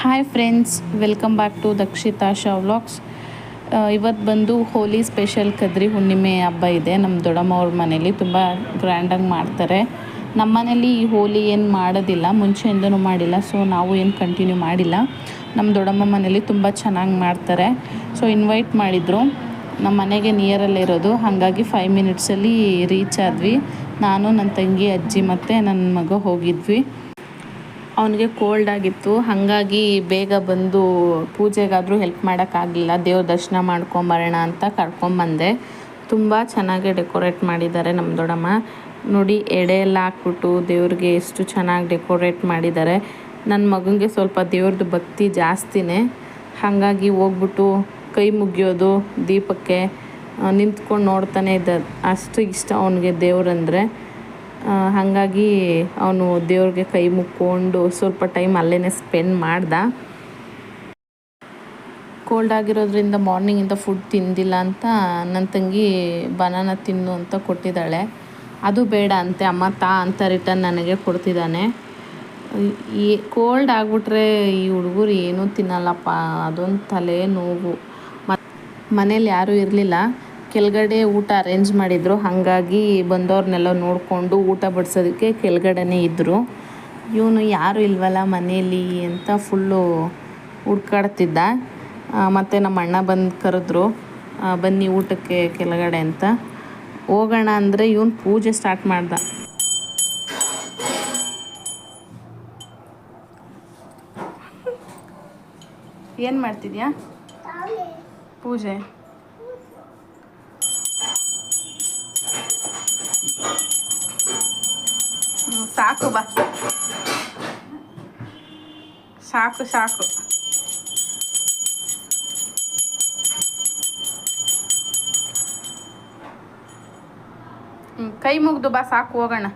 Hi friends welcome back to Dakshita Sha vlogs ಇವತ್ತು ಬಂದು ಹೋಲಿ special Kadri ಹುಣ್ಣಿಮೆ ಹಬ್ಬ ಇದೆ. ನಮ್ಮ ದೊಡ್ಡಮ್ಮವ್ರ ಮನೇಲಿ ತುಂಬ ಗ್ರ್ಯಾಂಡಾಗಿ ಮಾಡ್ತಾರೆ. ನಮ್ಮ ಮನೇಲಿ ಈ ಹೋಲಿ ಏನು ಮಾಡೋದಿಲ್ಲ, ಮುಂಚೆಯಿಂದನೂ ಮಾಡಿಲ್ಲ ಸೊ ನಾವು ಏನು ಕಂಟಿನ್ಯೂ ಮಾಡಿಲ್ಲ. ನಮ್ಮ ದೊಡ್ಡಮ್ಮ ಮನೇಲಿ ತುಂಬ ಚೆನ್ನಾಗಿ ಮಾಡ್ತಾರೆ. ಸೊ ಇನ್ವೈಟ್ ಮಾಡಿದರು. ನಮ್ಮ ಮನೆಗೆ ನಿಯರಲ್ಲೇ ಇರೋದು. ಹಾಗಾಗಿ ಫೈವ್ ಮಿನಿಟ್ಸಲ್ಲಿ ರೀಚ್ ಆದ್ವಿ. ನಾನು ನನ್ನ ತಂಗಿ, ಅಜ್ಜಿ ಮತ್ತು ನನ್ನ ಮಗ ಹೋಗಿದ್ವಿ. ಅವನಿಗೆ ಕೋಲ್ಡ್ ಆಗಿತ್ತು. ಹಾಗಾಗಿ ಬೇಗ ಬಂದು ಪೂಜೆಗಾದರೂ ಹೆಲ್ಪ್ ಮಾಡೋಕ್ಕಾಗಲಿಲ್ಲ. ದೇವ್ರ ದರ್ಶನ ಮಾಡ್ಕೊಂಬರೋಣ ಅಂತ ಕರ್ಕೊಂಬಂದೆ ತುಂಬ ಚೆನ್ನಾಗಿ ಡೆಕೋರೇಟ್ ಮಾಡಿದ್ದಾರೆ ನಮ್ಮ ದೊಡ್ಡಮ್ಮ. ನೋಡಿ, ಎಡೆ ಎಲ್ಲ ಹಾಕ್ಬಿಟ್ಟು ದೇವ್ರಿಗೆ ಎಷ್ಟು ಚೆನ್ನಾಗಿ ಡೆಕೋರೇಟ್ ಮಾಡಿದ್ದಾರೆ. ನನ್ನ ಮಗನಿಗೆ ಸ್ವಲ್ಪ ದೇವ್ರದ್ದು ಭಕ್ತಿ ಜಾಸ್ತಿನೇ. ಹಾಗಾಗಿ ಹೋಗ್ಬಿಟ್ಟು ಕೈ ಮುಗಿಯೋದು, ದೀಪಕ್ಕೆ ನಿಂತ್ಕೊಂಡು ನೋಡ್ತಾನೆ ಇದ್ದ. ಅಷ್ಟು ಇಷ್ಟ ಅವನಿಗೆ ದೇವ್ರಂದರೆ ಹಾಗಾಗಿ ಅವನು ದೇವ್ರಿಗೆ ಕೈ ಮುಕ್ಕೊಂಡು ಸ್ವಲ್ಪ ಟೈಮ್ ಅಲ್ಲೇ ಸ್ಪೆಂಡ್ ಮಾಡ್ದ. ಕೋಲ್ಡ್ ಆಗಿರೋದ್ರಿಂದ ಮಾರ್ನಿಂಗಿಂದ ಫುಡ್ ತಿಂದಿಲ್ಲ ಅಂತ ನನ್ನ ತಂಗಿ ಬನಾನ ತಿನ್ನು ಅಂತ ಕೊಟ್ಟಿದ್ದಾಳೆ. ಅದು ಬೇಡ ಅಂತೆ, ಅಮ್ಮ ತಾ ಅಂತ ರಿಟರ್ನ್ ನನಗೆ ಕೊಡ್ತಿದ್ದಾನೆ. ಈ ಕೋಲ್ಡ್ ಆಗಿಬಿಟ್ರೆ ಈ ಹುಡುಗರು ಏನೂ ತಿನ್ನಲ್ಲಪ್ಪ, ಅದೊಂದು ತಲೆ ನೋವು ಮನೇಲಿ ಯಾರೂ ಇರಲಿಲ್ಲ. ಕೆಳಗಡೆ ಊಟ ಅರೇಂಜ್ ಮಾಡಿದರು. ಹಾಗಾಗಿ ಬಂದವ್ರನ್ನೆಲ್ಲ ನೋಡಿಕೊಂಡು ಊಟ ಬಡಿಸೋದಕ್ಕೆ ಕೆಳಗಡೆನೇ ಇದ್ದರು ಇವನು ಯಾರೂ ಇಲ್ವಲ್ಲ ಮನೆಯಲ್ಲಿ ಅಂತ ಫುಲ್ಲು ಹುಡ್ಕಾಡ್ತಿದ್ದ. ಮತ್ತು ನಮ್ಮ ಅಣ್ಣ ಬಂದು ಕರೆದ್ರು ಬನ್ನಿ ಊಟಕ್ಕೆ ಕೆಳಗಡೆ ಅಂತ. ಹೋಗೋಣ ಅಂದರೆ ಇವನು ಪೂಜೆ ಸ್ಟಾರ್ಟ್ ಮಾಡ್ದ. ಏನು ಮಾಡ್ತಿದ್ಯಾ? ಪೂಜೆ. ಸಾಕು ಬಾ. ಸಾಕು ಸಾಕು. ಕೈ ಮುಗ್ದು ಬಾ ಸಾಕು ಹೋಗೋಣ.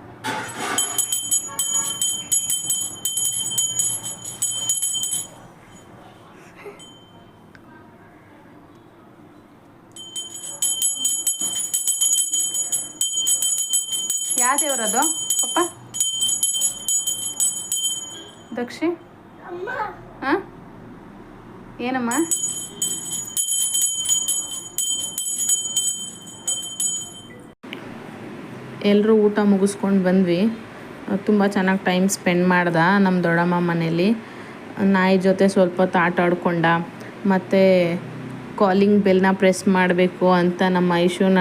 ಯಾವ ದೇವ್ರದು? ಪಪ್ಪ? ದಕ್ಷಿ? ಹಾಂ? ಏನಮ್ಮ? ಎಲ್ಲರೂ ಊಟ ಮುಗಿಸ್ಕೊಂಡು ಬಂದ್ವಿ. ತುಂಬ ಚೆನ್ನಾಗಿ ಟೈಮ್ ಸ್ಪೆಂಡ್ ಮಾಡ್ದ ನಮ್ಮ ದೊಡ್ಡಮ್ಮ ಮನೇಲಿ. ನಾಯಿ ಜೊತೆ ಸ್ವಲ್ಪ ಹೊತ್ತು ಆಟ ಆಡ್ಕೊಂಡ ಮತ್ತು ಕಾಲಿಂಗ್ ಬೆಲ್ನ ಪ್ರೆಸ್ ಮಾಡಬೇಕು ಅಂತ ನಮ್ಮ ಐಶುನ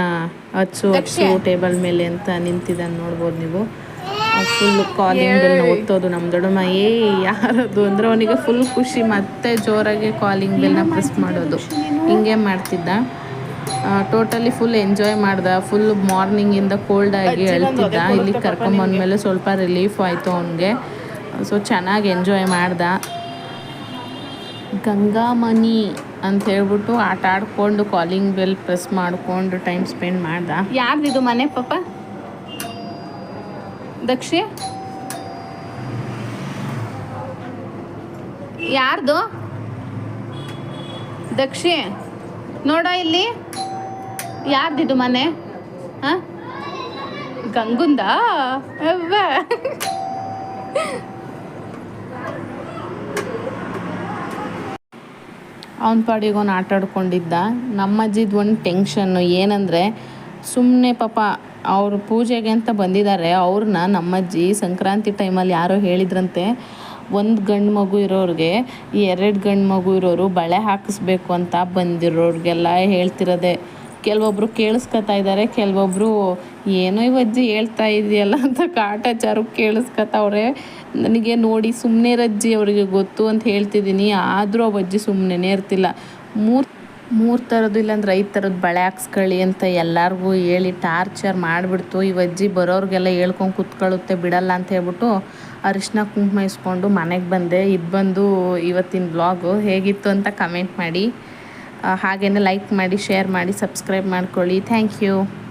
ಹಚ್ಚು ಹಚ್ಚು ಟೇಬಲ್ ಮೇಲೆ ಅಂತ ನಿಂತಿದ್ದಾನೆ ನೋಡ್ಬೋದು ನೀವು. ಫುಲ್ ಕಾಲಿಂಗ್ ಬೆಲ್ನ ಒತ್ತೋದು ನಮ್ಮ ದೊಡ್ಡಮ್ಮ. ಏ ಯಾರದು ಅಂದರೆ ಅವನಿಗೆ ಫುಲ್ ಖುಷಿ ಮತ್ತೆ ಜೋರಾಗಿ ಕಾಲಿಂಗ್ ಬೆಲ್ನ ಪ್ರೆಸ್ ಮಾಡೋದು. ಹಿಂಗೆ ಮಾಡ್ತಿದ್ದ. ಟೋಟಲಿ ಫುಲ್ ಎಂಜಾಯ್ ಮಾಡ್ದ. ಫುಲ್ ಮಾರ್ನಿಂಗಿಂದ ಕೋಲ್ಡ್ ಆಗಿ ಹೇಳ್ತಿದ್ದ ಇಲ್ಲಿ ಕರ್ಕೊಂಬಂದ್ಮೇಲೆ ಸ್ವಲ್ಪ ರಿಲೀಫ್ ಆಯಿತು ಅವನಿಗೆ. ಸೊ ಚೆನ್ನಾಗಿ ಎಂಜಾಯ್ ಮಾಡ್ದ. ಗಂಗಾಮಣಿ ಅಂತ ಹೇಳ್ಬಿಟ್ಟು ಆಟ ಆಡ್ಕೊಂಡು ಕಾಲಿಂಗ್ ಬೆಲ್ ಪ್ರೆಸ್ ಮಾಡ್ಕೊಂಡು ಟೈಮ್ ಸ್ಪೆಂಡ್ ಮಾಡ್ದ. ಯಾರ್ದಿದು ಮನೆ ಪಾಪ? ದಕ್ಷಿ? ಯಾರ್ದು? ದಕ್ಷಿ? ನೋಡ ಇಲ್ಲಿ. ಯಾರ್ದಿದು ಮನೆ? ಹಾಂ? ಗಂಗುಂದ? ಅವನ ಪಾಡಿಗೆ ಅವ್ನು ಆಟ ಆಡ್ಕೊಂಡಿದ್ದ. ನಮ್ಮ ಅಜ್ಜಿದು ಒಂದು ಟೆನ್ಷನ್ನು ಏನಂದರೆ ಸುಮ್ಮನೆ ಪಾಪ ಅವರು ಪೂಜೆಗೆ ಅಂತ ಬಂದಿದ್ದಾರೆ. ಅವ್ರನ್ನ ನಮ್ಮಜ್ಜಿ ಸಂಕ್ರಾಂತಿ ಟೈಮಲ್ಲಿ ಯಾರೋ ಹೇಳಿದ್ರಂತೆ, ಒಂದು ಗಂಡು ಮಗು ಇರೋರಿಗೆ ಎರಡು ಗಂಡು ಮಗು ಇರೋರು ಬಳೆ ಹಾಕಿಸ್ಬೇಕು ಅಂತ ಬಂದಿರೋರಿಗೆಲ್ಲ ಹೇಳ್ತಿರೋದೆ. ಕೆಲವೊಬ್ರು ಕೇಳಿಸ್ಕೊತಾ ಇದ್ದಾರೆ ಕೆಲವೊಬ್ರು ಏನೋ ಇವಜ್ಜಿ ಹೇಳ್ತಾ ಇದೆಯಲ್ಲ ಅಂತ ಕಾಟಾಚಾರು ಕೇಳಿಸ್ಕೊತಾವ್ರೆ. ನನಗೆ ನೋಡಿ ಸುಮ್ಮನೆ ರಜ್ಜಿ ಅವರಿಗೆ ಗೊತ್ತು ಅಂತ ಹೇಳ್ತಿದ್ದೀನಿ, ಆದರೂ ಅವಜ್ಜಿ ಸುಮ್ಮನೆ ಇರ್ತಿಲ್ಲ. ಮೂರು ಮೂರು ಥರದ್ದು ಇಲ್ಲಾಂದ್ರೆ ಐದು ಥರದ್ದು ಬಳೆ ಹಾಕ್ಸ್ಕೊಳ್ಳಿ ಅಂತ ಎಲ್ಲರಿಗೂ ಹೇಳಿ ಟಾರ್ಚರ್ ಮಾಡಿಬಿಡ್ತು. ಇವಜ್ಜಿ ಬರೋರಿಗೆಲ್ಲ ಹೇಳ್ಕೊಂಡು ಕೂತ್ಕೊಳ್ಳುತ್ತೆ, ಬಿಡಲ್ಲ ಅಂತ ಹೇಳ್ಬಿಟ್ಟು ಅರಿಶಿನ ಕುಂಕುಮ ಇಸ್ಕೊಂಡು ಮನೆಗೆ ಬಂದೆ. ಇದು ಬಂದು ಇವತ್ತಿನ ಬ್ಲಾಗು ಹೇಗಿತ್ತು ಅಂತ ಕಮೆಂಟ್ ಮಾಡಿ. ಹಾಗೆಯೇ ಲೈಕ್ ಮಾಡಿ ಶೇರ್ ಮಾಡಿ ಸಬ್ಸ್ಕ್ರೈಬ್ ಮಾಡ್ಕೊಳ್ಳಿ. Thank you